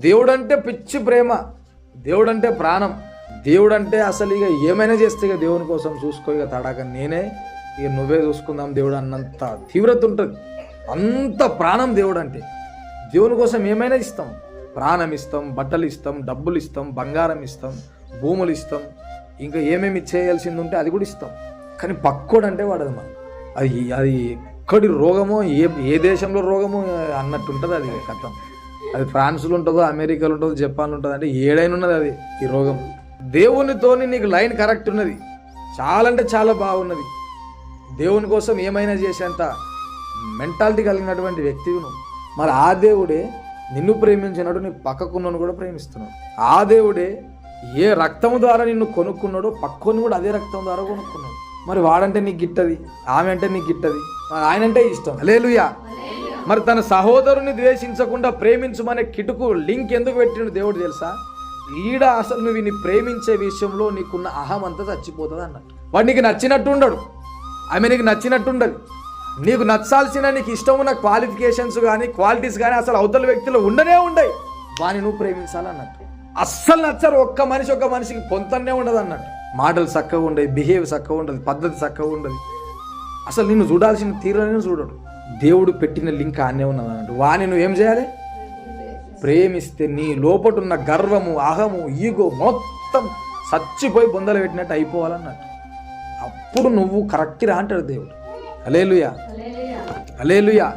దేవుడు అంటే పిచ్చి ప్రేమ దేవుడు అంటే ప్రాణం దేవుడు అంటే అసలు ఇక ఏమైనా చేస్తే ఇక దేవుని కోసం చూసుకో ఇక తడాక నేనే ఇక నువ్వే చూసుకుందాం దేవుడు అన్నంత తీవ్రత ఉంటుంది. అంత ప్రాణం దేవుడు అంటే దేవుని కోసం ఏమైనా ఇస్తాం? ప్రాణం ఇస్తాం బట్టలు ఇస్తాం డబ్బులు ఇస్తాం బంగారం ఇస్తాం భూములు ఇస్తాం ఇంకా ఏమేమి ఇచ్చేయాల్సింది ఉంటే అది కూడా ఇస్తాం. కానీ పక్కోడు అంటే వాడదు మనం అది అది ఎక్కడి రోగమో ఏ ఏ దేశంలో రోగమో అన్నట్టు ఉంటుంది అది కథం. అది ఫ్రాన్స్లో ఉంటుందో అమెరికాలో ఉంటుందో జపాన్లో ఉంటుందో అంటే ఏడైనా ఉన్నది అది ఈ రోగం. దేవునితోని నీకు లైన్ కరెక్ట్ ఉన్నది. చాలా అంటే చాలా బాగున్నది. దేవుని కోసం ఏమైనా చేసేంత మెంటాలిటీ కలిగినటువంటి వ్యక్తివి నువ్వు. మరి ఆ దేవుడే నిన్ను ప్రేమించినట్టు నీ పక్కకున్నను కూడా ప్రేమిస్తున్నాడు. ఆ దేవుడే ఏ రక్తం ద్వారా నిన్ను కొనుక్కున్నాడో పక్కని కూడా అదే రక్తం ద్వారా కొనుక్కున్నాడు. మరి వాడంటే నీకు గిట్టది ఆమె అంటే నీకు గిట్టది మరి ఆయన అంటే ఇష్టం. లేలుయా మరి తన సహోదరుని ద్వేషించకుండా ప్రేమించమనే కిటుకు లింక్ ఎందుకు పెట్టిండు దేవుడు తెలుసా? ఈడ అసలు నువ్వు నీ ప్రేమించే విషయంలో నీకున్న అహం అంతా చచ్చిపోతుంది అన్నట్టు. వాడు నీకు నచ్చినట్టు ఉండడు. ఆమె నీకు నచ్చినట్టు ఉండదు. నీకు నచ్చాల్సిన నీకు ఇష్టం ఉన్న క్వాలిఫికేషన్స్ కానీ క్వాలిటీస్ కానీ అసలు అవతల వ్యక్తులు ఉండనే ఉండయి. వాని నువ్వు ప్రేమించాలన్నట్టు అస్సలు నచ్చరు ఒక్క మనిషి ఒక్క మనిషికి పొంతనే ఉండదు అన్నట్టు. మాటలు చక్కగా ఉండదు బిహేవ్ చక్కగా ఉండదు పద్ధతి చక్కగా ఉండదు. అసలు నిన్ను చూడాల్సిన తీరుని చూడడు. దేవుడు పెట్టిన లింక్ ఆనే ఉన్నది అన్నట్టు. వాని నువ్వేం చేయాలి? ప్రేమిస్తే నీ లోపటున్న గర్వము అహము ఈగో మొత్తం చచ్చిపోయి బొందలు పెట్టినట్టు అయిపోవాలన్నట్టు. అప్పుడు నువ్వు కరెక్ట్ రా అంటాడు దేవుడు. Alleluia alleluia